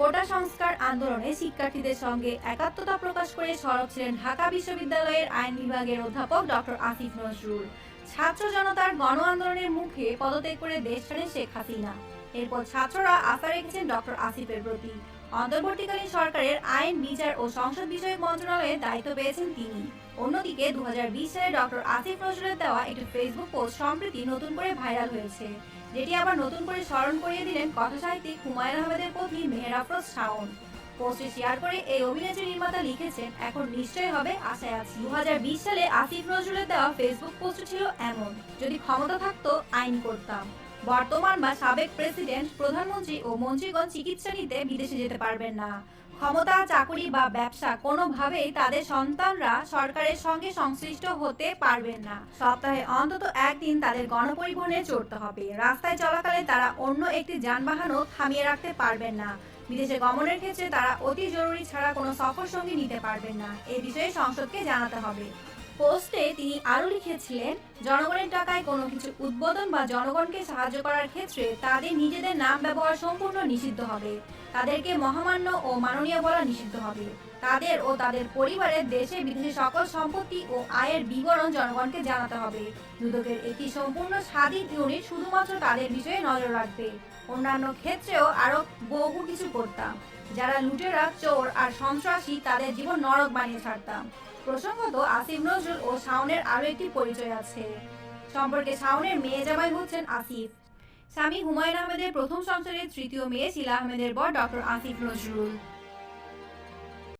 কোটা সংস্কার আন্দোলনে শিক্ষার্থীদের সঙ্গে একাত্মতা প্রকাশ করে সরব ছিলেন ঢাকা বিশ্ববিদ্যালয়ের আইন বিভাগের অধ্যাপক ডক্টর আসিফ নজরুল। ছাত্র জনতার গণ আন্দোলনের মুখে পদত্যাগ করে দেশ ছাড়েন শেখ হাসিনা। এরপর ছাত্ররা আশা রেখেছেন ডক্টর আসিফের প্রতি। অন্তর্বর্তীকালীন সরকারের আইন, বিচার ও সংসদ বিষয়ক মন্ত্রণালয়ের দায়িত্ব পেয়েছেন তিনি। অন্যদিকে দু হাজার বিশ সালে ডক্টর আসিফ নজরুলের দেওয়া একটি ফেসবুক পোস্ট সম্প্রতি নতুন করে ভাইরাল হয়েছে, যেটি আবার নতুন করে স্মরণ করিয়ে দিলেন কথাসাহিত্যিক হুমায়ুন আহমেদের পত্নী মেহের আফরোজ শাওন। পোস্টে শেয়ার করে এই অভিনেত্রী নির্মাতা লিখেছেন, এখন নিশ্চয়ই হবে, আশায় আছি। দু হাজার বিশ সালে আসিফ নজরুলের দেওয়া ফেসবুক পোস্ট ছিল এমন, যদি ক্ষমতা থাকতো, আইন করতাম। বর্তমান বা সাবেক প্রেসিডেন্ট, প্রধানমন্ত্রী ও মন্ত্রীগণ চিকিৎসা নিতে বিদেশে যেতে পারবেন না। ক্ষমতা, চাকুরি বা ব্যবসা কোনোভাবেই তাদের সন্তানরা সরকারের সঙ্গে সংশ্লিষ্ট হতে পারবেন না। সপ্তাহে অন্তত একদিন তাদের গণপরিবহনে চড়তে হবে। রাস্তায় চলাকালে তারা অন্য একটি যানবাহনও থামিয়ে রাখতে পারবেন না। বিদেশে গমনের ক্ষেত্রে তারা অতি জরুরি ছাড়া কোনো সফর সঙ্গী নিতে পারবেন না। এ বিষয়ে সংসদকে জানাতে হবে। পোস্টে তিনি আরও লিখেছিলেন, জনগণের টাকায় কোনো কিছু উদ্বোধন বা জনগণকে সাহায্য করার ক্ষেত্রে তাদের নিজেদের নাম ব্যবহার সম্পূর্ণ নিষিদ্ধ হবে। তাদেরকে মহামান্য ও মাননীয় বলা নিষিদ্ধ হবে। তাদের ও তাদের পরিবারের দেশে বিদেশে সকল সম্পত্তি ও আয়ের বিবরণ জনগণকে জানাতে হবে। দুদকের একটি সম্পূর্ণ স্বাধীন ইউনিট শুধুমাত্র তাদের বিষয়ে নজর রাখবে। অন্যান্য ক্ষেত্রেও আরও বহু কিছু করতাম। যারা লুটেরা, চোর আর সন্ত্রাসী তাদের জীবন নরক বানিয়ে ছাড়তাম। প্রসঙ্গত আসিফ নজরুল ও শাওনের আরও একটি পরিচয় আছে। সম্পর্কে শাওনের মেয়ে জামাই হচ্ছেন আসিফ। স্বামী হুমায়ুন আহমেদের প্রথম সংসারের তৃতীয় মেয়ে শিলা আহমেদের বর ডক্টর আসিফ নজরুল।